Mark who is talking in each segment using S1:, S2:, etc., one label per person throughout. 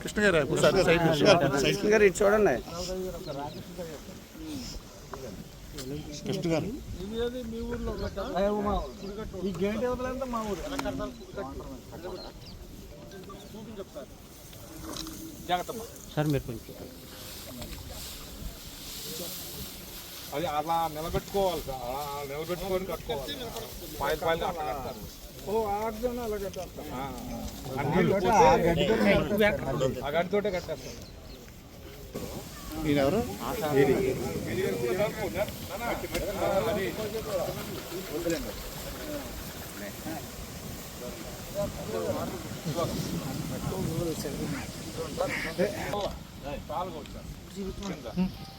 S1: కృష్ణ గారు ఒకసారి సైడ్
S2: కృష్ణ గారు ఇటు చూడండి
S1: కృష్ణ గారు
S3: ఈ గేట్ ఇవ్వదంతా మా ఊరు
S2: సార్ మీరు కొంచెం
S4: అది అలా నిలబెట్టుకోవాలి సార్ అలా నిలబెట్టుకొని కట్టుకోవాలి పాయలు పాయలు అట్లా కడతారు
S3: ఓ ఆర్జన్ అలా కట్టేస్తారు
S4: ఆ, అన్ని పోతే ఆ గడితోటే కట్టేస్తారు
S1: ఈయన ఎవరు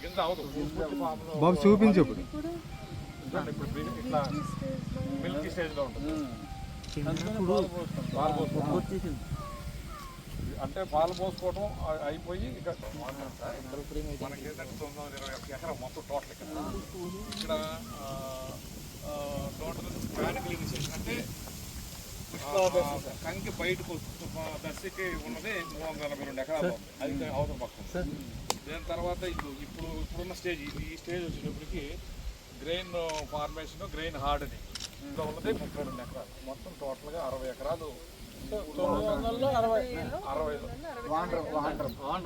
S4: కింద అవదు
S3: బాబు చూపించు ఇప్పుడు.
S4: ఇట్లా మిల్కీ స్టేజ్లో ఉంటుంది పాలు పోసుకోవడం అంటే పాలు పోసుకోవడం అ- అయిపోయి ఇక మనకి ఏంటంటే తొమ్మిది వందల ఇరవై ఒక్క ఎకరం మొత్తం టోటల్ ఇక్కడ. ఇక్కడ టోటల్ ప్లాన్ క్లీన్ అంటే కంకి బయటకు దశకి ఉన్నది మూడు వందల నలభై రెండు ఎకరాలు. అది అవతల పక్కన దాని తర్వాత ఇప్పుడు ఇప్పుడు ఇప్పుడున్న స్టేజ్ ఈ స్టేజ్ వచ్చేటప్పటికి గ్రెయిన్ ఫార్మేషన్ గ్రెయిన్ హార్డ్ ఇంకా ఉన్నది ముప్పై రెండు ఎకరాలు. మొత్తం టోటల్గా అరవై ఎకరాలు.
S3: అరవై.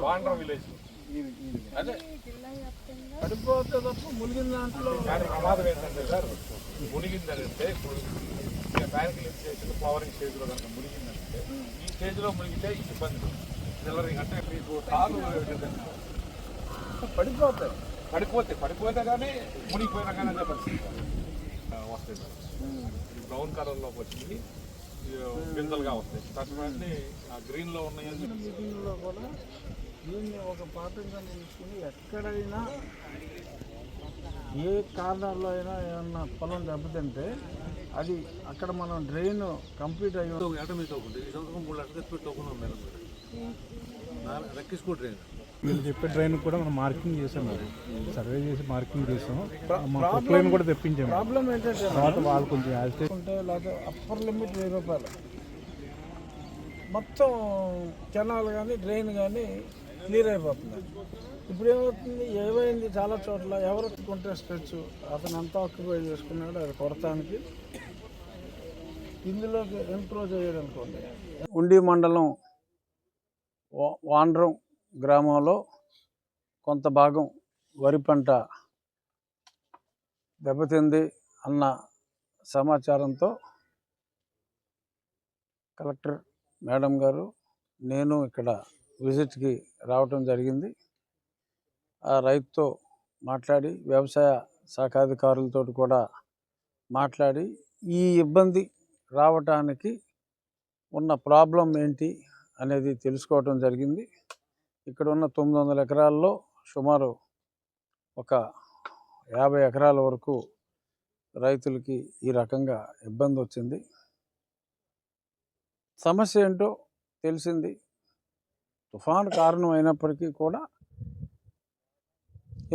S4: వాండ్ర విలేజ్. అదే.
S3: పడిపోతే తప్ప మునిగిన దాంట్లో
S4: ప్రమాదం ఏంటంటే సార్ ఇప్పుడు బ్యాంక్ లిఫ్ట్ ఫ్లవరింగ్ స్టేజ్లో కనుక మునిగిందంటే ఈ స్టేజ్లో మునిగితే ఇబ్బంది అంటే మీకు కాలు
S3: పడిపోతాయి.
S4: పడిపోతే పడిపోతే కానీ మునిగిపోయినా కానీ అదే పరిస్థితి. వస్తాయి సార్. బ్రౌన్ కలర్లోకి వచ్చింది. బిందలుగా వస్తాయి. తక్కువ ఆ గ్రీన్లో ఉన్నాయి
S3: మీటింగ్లో కూడా దీన్ని ఒక పాఠంగా తీసుకుని ఎక్కడైనా ఏ కారణాల్లో అయినా ఏమన్నా పొలం దెబ్బతింటే అది అక్కడ మనం డ్రైన్ కంప్లీట్ అయ్యి
S5: వీళ్ళు చెప్పే డ్రైన్ కూడా మనం మార్కింగ్ చేసాం సర్వే చేసి మార్కింగ్ చేసాం. కూడా తెప్పించాము
S3: ప్రాబ్లం ఏంటంటే
S5: తర్వాత వాళ్ళు కొంచెం యాజిటేట్
S3: ఉంటే లేకపోతే అప్పర్ లిమిట్ వెయ్యి రూపాయలు. మొత్తం కెనాల్ కానీ డ్రైన్ కానీ క్లియర్ అయిపోతుంది. ఇప్పుడు ఏమవుతుంది? ఏమైంది? చాలా చోట్ల ఎవరు కొంటే స్ట్రెచ్ అతను ఎంత ఆక్యుపై చేసుకున్నాడో అది కొడతానికి ఇందులోకి ఇంప్రూవ్ చేయడం అనుకోండి ఉండి మండలం వా- వాండ్రం గ్రామంలో కొంత భాగం వరి పంట దెబ్బతింది అన్న సమాచారంతో కలెక్టర్ మేడం గారు నేను ఇక్కడ విజిట్కి రావటం జరిగింది. ఆ రైతుతో మాట్లాడి వ్యవసాయ శాఖాధికారులతో కూడా మాట్లాడి ఈ ఇబ్బంది రావటానికి ఉన్న ప్రాబ్లం ఏంటి అనేది తెలుసుకోవటం జరిగింది. ఇక్కడ ఉన్న తొమ్మిది వందల ఎకరాల్లో సుమారు ఒక యాభై ఎకరాల వరకు రైతులకి ఈ రకంగా ఇబ్బంది వచ్చింది సమస్య ఏంటో తెలిసింది. తుఫాను కారణం అయినప్పటికీ కూడా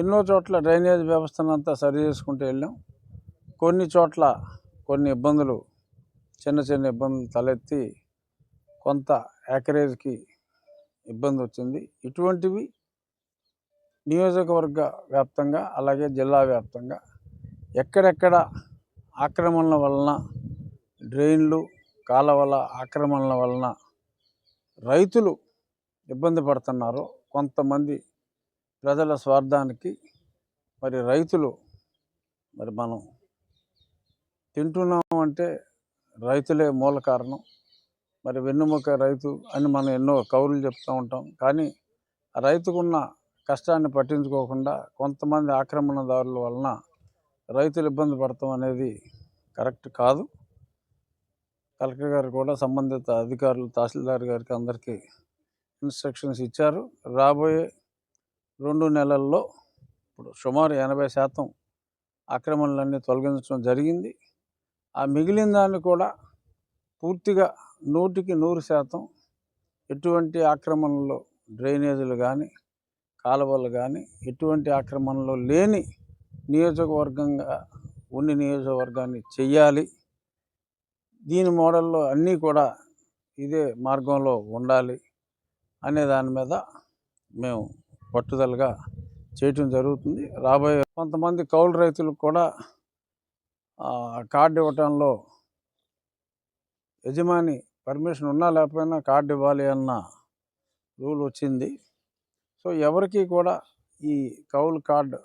S3: ఎన్నో చోట్ల డ్రైనేజ్ వ్యవస్థనంతా సరి చేసుకుంటూ వెళ్ళాం. కొన్ని చోట్ల కొన్ని ఇబ్బందులు చిన్న చిన్న ఇబ్బందులు తలెత్తి కొంత యాకరేజ్కి ఇబ్బంది వచ్చింది ఇటువంటివి నియోజకవర్గ వ్యాప్తంగా అలాగే జిల్లా వ్యాప్తంగా ఎక్కడెక్కడ ఆక్రమణల వలన డ్రైన్లు కాలవల ఆక్రమణల వలన రైతులు ఇబ్బంది పడుతున్నారో కొంతమంది ప్రజల స్వార్థానికి మరి రైతులు మరి మనం తింటున్నాం అంటే రైతులే మూల కారణం. మరి వెన్నుముక రైతు అని మనం ఎన్నో కౌరులు చెప్తూ ఉంటాం. కానీ రైతుకున్న కష్టాన్ని పట్టించుకోకుండా కొంతమంది ఆక్రమణదారుల వలన రైతులు ఇబ్బంది పడతాం అనేది కరెక్ట్ కాదు. కలెక్టర్ గారు కూడా సంబంధిత అధికారులు తహసీల్దార్ గారికి అందరికీ ఇన్స్ట్రక్షన్స్ ఇచ్చారు. రాబోయే రెండు నెలల్లో ఇప్పుడు సుమారు ఎనభై శాతం ఆక్రమణలన్నీ తొలగించడం జరిగింది. ఆ మిగిలిన దాన్ని కూడా పూర్తిగా నూటికి నూరు శాతం ఎటువంటి ఆక్రమణలో డ్రైనేజీలు కానీ కాలువలు కానీ ఎటువంటి ఆక్రమణలో లేని నియోజకవర్గంగా ఉన్ని నియోజకవర్గాన్ని చెయ్యాలి. దీని మోడల్లో అన్నీ కూడా ఇదే మార్గంలో ఉండాలి అనే దాని మీద మేము పట్టుదలగా చేయటం జరుగుతుంది. రాబోయే కొంతమంది కౌలు రైతులకు కూడా కార్డు ఇవ్వటంలో యజమాని పర్మిషన్ ఉన్నా లేకపోయినా కార్డు ఇవ్వాలి అన్న రూల్ వచ్చింది. సో ఎవరికి కూడా ఈ కౌలు కార్డు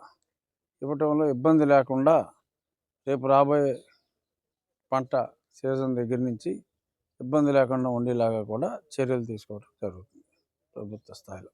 S3: ఇవ్వటంలో ఇబ్బంది లేకుండా రేపు రాబోయే పంట సీజన్ దగ్గర నుంచి ఇబ్బంది లేకుండా ఉండేలాగా కూడా చర్యలు తీసుకోవడం జరుగుతుంది ప్రభుత్వ స్థాయిలో.